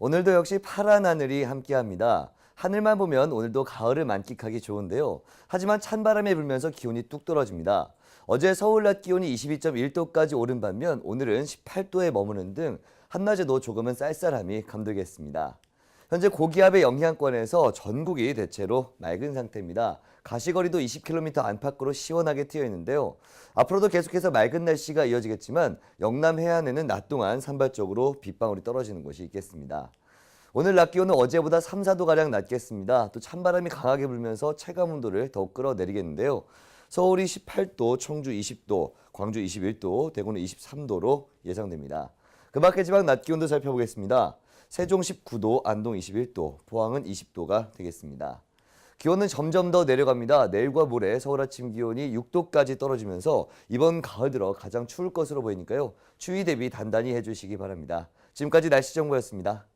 오늘도 역시 파란 하늘이 함께합니다. 하늘만 보면 오늘도 가을을 만끽하기 좋은데요. 하지만 찬바람이 불면서 기온이 뚝 떨어집니다. 어제 서울 낮 기온이 22.1도까지 오른 반면 오늘은 18도에 머무는 등 한낮에도 조금은 쌀쌀함이 감돌겠습니다. 현재 고기압의 영향권에서 전국이 대체로 맑은 상태입니다. 가시거리도 20km 안팎으로 시원하게 트여 있는데요. 앞으로도 계속해서 맑은 날씨가 이어지겠지만 영남 해안에는 낮 동안 산발적으로 빗방울이 떨어지는 곳이 있겠습니다. 오늘 낮 기온은 어제보다 3, 4도가량 낮겠습니다. 또 찬바람이 강하게 불면서 체감 온도를 더욱 끌어내리겠는데요. 서울이 18도, 청주 20도, 광주 21도, 대구는 23도로 예상됩니다. 그 밖의 지방 낮 기온도 살펴보겠습니다. 세종 19도, 안동 21도, 포항은 20도가 되겠습니다. 기온은 점점 더 내려갑니다. 내일과 모레 서울 아침 기온이 6도까지 떨어지면서 이번 가을 들어 가장 추울 것으로 보이니까요. 추위 대비 단단히 해주시기 바랍니다. 지금까지 날씨 정보였습니다.